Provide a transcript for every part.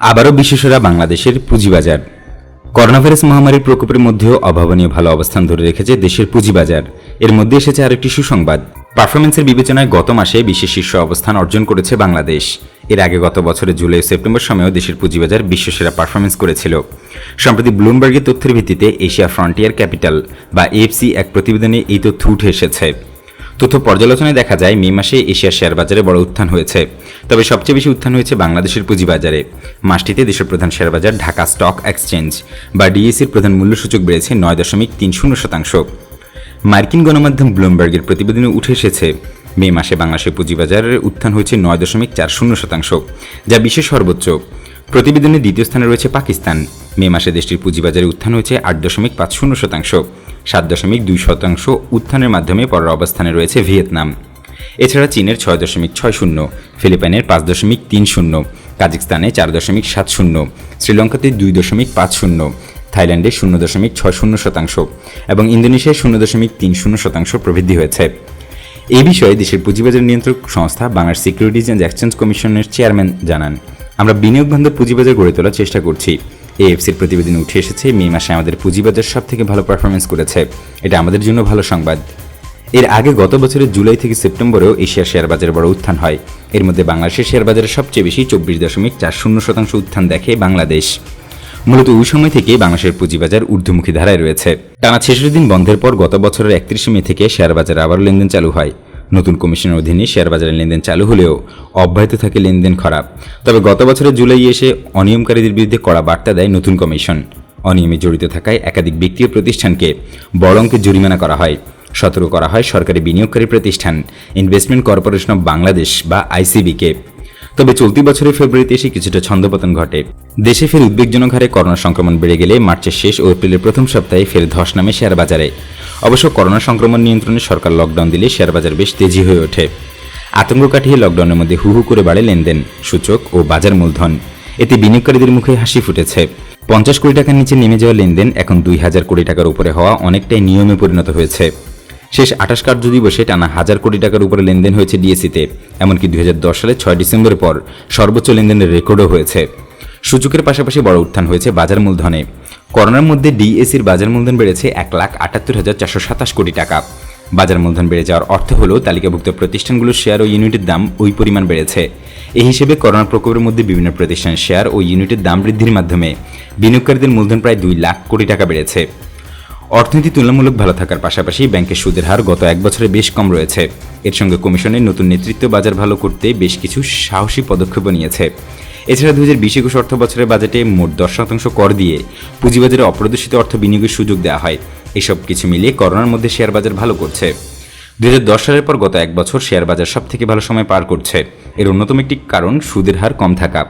আবারও বিশেষরা বাংলাদেশের পুঁজিবাজার। করোনাভাইরাস মহামারীর প্রকোপের মধ্যেও অভাবনীয় ভালো অবস্থান ধরে রেখেছে দেশের পুঁজিবাজার। এর মধ্যে এসেছে আরেকটি সুসংবাদ। পারফরমেন্সের বিবেচনায় গত মাসে বিশ্বের শীর্ষ অবস্থান অর্জন করেছে বাংলাদেশ। এর আগে গত বছরের জুলাই সেপ্টেম্বর সময়েও দেশের পুঁজিবাজার বিশ্বসেরা পারফরমেন্স করেছিল। সম্প্রতি ব্লুমবার্গের তথ্যের ভিত্তিতে এশিয়া ফ্রন্টিয়ার ক্যাপিটাল বা এফসি এক প্রতিবেদনে এই তথ্য উঠে এসেছে। তথ্য পর্যালোচনায় দেখা যায়, মে মাসে এশিয়ার শেয়ার বাজারে বড় উত্থান হয়েছে। তবে সবচেয়ে বেশি উত্থান হয়েছে বাংলাদেশের পুঁজিবাজারে। মাসটিতে দেশের প্রধান শেয়ার বাজার ঢাকা স্টক এক্সচেঞ্জ বা ডিএসির প্রধান মূল্যসূচক বেড়েছে নয় দশমিক তিন শূন্য শতাংশ। মার্কিন গণমাধ্যম ব্লুমবার্গের প্রতিবেদনে উঠে এসেছে, মে মাসে বাংলাদেশের পুঁজিবাজারের উত্থান হয়েছে নয় দশমিক চার শূন্য শতাংশ, যা বিশ্বের সর্বোচ্চ। প্রতিবেদনে দ্বিতীয় স্থানে রয়েছে পাকিস্তান। মে মাসে দেশটির পুঁজিবাজারে উত্থান হয়েছে আট দশমিক পাঁচ শূন্য শতাংশ। সাত দশমিক দুই শতাংশ উত্থানের মাধ্যমে পরের অবস্থানে রয়েছে ভিয়েতনাম। এছাড়া চীনের ছয় দশমিক ছয় শূন্য, ফিলিপাইনের পাঁচ দশমিক তিন শূন্য, কাজাকস্তানে চার দশমিক সাত শূন্য, শ্রীলঙ্কাতে দুই দশমিক পাঁচ শূন্য, থাইল্যান্ডে শূন্য দশমিক ছয় শূন্য শতাংশ এবং ইন্দোনেশিয়ায় শূন্য দশমিক তিন শূন্য শতাংশ প্রবৃদ্ধি হয়েছে। এই বিষয়ে দেশের পুঁজিবাজার নিয়ন্ত্রক সংস্থা বাংলার সিকিউরিটিজ অ্যান্ড এক্সচেঞ্জ কমিশনের চেয়ারম্যান জানান। আমরা বিনিয়োগ বান্ধব পুঁজিবাজার গড়ে তোলার চেষ্টা করছি। এএফসির প্রতিবেদনে উঠে এসেছে, মে মাসে আমাদের পুঁজিবাজার সব থেকে ভালো পারফরমেন্স করেছে। এটা আমাদের জন্য ভালো সংবাদ। এর আগে গত বছরের জুলাই থেকে সেপ্টেম্বরেও এশিয়ার শেয়ার বাজারে বড় উত্থান হয়। এর মধ্যে বাংলাদেশের শেয়ার বাজারে সবচেয়ে বেশি চব্বিশ দশমিক চার শূন্য শতাংশ উত্থান দেখে বাংলাদেশ। মূলত ওই সময় থেকে বাংলাদেশের পুঁজিবাজার ঊর্ধ্বমুখী ধারায় রয়েছে। টানা ছেষট্টি দিন বন্ধের পর গত বছরের একত্রিশে মে থেকে শেয়ার বাজারে আবারও লেনদেন চালু হয়। নতুন কমিশনের অধীনে শেয়ার বাজারের লেনদেন চালু হলেও অব্যাহত থাকে লেনদেন খারাপ। তবে গত বছরের জুলাই এসে অনিয়মকারীদের বিরুদ্ধে কড়া বার্তা দেয় নতুন কমিশন। অনিয়মে জড়িত থাকায় একাধিক ব্যক্তি ও প্রতিষ্ঠানকে বড় অঙ্কের জরিমানা করা হয়। সতর্ক করা হয় সরকারি বিনিয়োগকারী প্রতিষ্ঠান, ইনভেস্টমেন্ট কর্পোরেশন অব বাংলাদেশ বা আইসিবিকে। তবে চলতি বছরের ফেব্রুয়ারিতে এসে কিছুটা ছন্দপতন ঘটে। দেশে ফের উদ্বেগজনক হারে করোনা সংক্রমণ বেড়ে গেলে মার্চের শেষ ও এপ্রিলের প্রথম সপ্তাহে ফের ধস নামে শেয়ার বাজারে অবশ্য করোনা সংক্রমণ নিয়ন্ত্রণে সরকার লকডাউন দিলে শেয়ার বাজার বেশ তেজি হয়ে ওঠে। আতঙ্ক কাটিয়ে লকডাউনের মধ্যে হু করে বাড়ে লেনদেন, সূচক ও বাজার মূলধন। এতে বিনিয়োগকারীদের মুখে হাসি ফুটেছে। পঞ্চাশ কোটি টাকার নিচে নেমে যাওয়া লেনদেন এখন দুই হাজার কোটি টাকার উপরে হওয়া অনেকটাই নিয়মে পরিণত হয়েছে। শেষ আঠাশ কার্য দিবসে টানা হাজার কোটি টাকার উপরে লেনদেন হয়েছে ডিএসিতে এমনকি দু হাজার দশ সালে ছয় ডিসেম্বরের পর সর্বোচ্চ লেনদেনের রেকর্ডও হয়েছে। সূচকের পাশাপাশি বড় উত্থান হয়েছে বাজার মূলধনে। করোনার মধ্যে ডিএসির বাজার মূলধন বেড়েছে এক লাখ আটাত্তর হাজার চারশো সাতাশ কোটি টাকা। বাজার মূলধন বেড়ে যাওয়ার অর্থ হল, তালিকাভুক্ত প্রতিষ্ঠানগুলোর শেয়ার ও ইউনিটের দাম ওই পরিমাণ বেড়েছে। এই হিসেবে করোনা প্রকোপের মধ্যে বিভিন্ন প্রতিষ্ঠানের শেয়ার ও ইউনিটের দাম বৃদ্ধির মাধ্যমে বিনিয়োগকারীদের মূলধন প্রায় দুই লাখ কোটি টাকা বেড়েছে। অর্থনীতি তুলনামূলক ভালো থাকার পাশাপাশি ব্যাংকের সুদের হার গত এক বছরে বেশ কম রয়েছে। এর সঙ্গে কমিশনের নতুন নেতৃত্ব বাজার ভালো করতে বেশ কিছু সাহসী পদক্ষেপও নিয়েছে। এছাড়া দু হাজার বিশ একুশ অর্থ বছরের বাজেটে মোট দশ শতাংশ কর দিয়ে পুঁজিবাজারে অপ্রদর্শিত অর্থ বিনিয়োগের সুযোগ দেওয়া হয়। এসব কিছু মিলিয়ে করোনার মধ্যে শেয়ার বাজার ভালো করছে। দুই সালের পর গত এক বছর শেয়ার বাজার সব থেকে ভালো সময় পার করছে। এর অন্যতম একটি কারণ সুদের হার কম থাকা।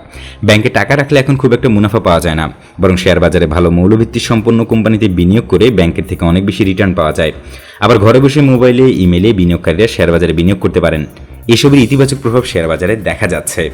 ব্যাংকে টাকা রাখলে এখন খুব একটা মুনাফা পাওয়া যায় না। বরং শেয়ার বাজারে ভালো মৌলভিত্তি সম্পন্ন কোম্পানিতে বিনিয়োগ করে ব্যাংকের থেকে অনেক বেশি রিটার্ন পাওয়া যায়। আবার ঘরে বসে মোবাইলে, ইমেলে বিনিয়োগকারীরা শেয়ার বাজারে বিনিয়োগ করতে পারেন। এসবের ইতিবাচক প্রভাব শেয়ার বাজারে দেখা যাচ্ছে।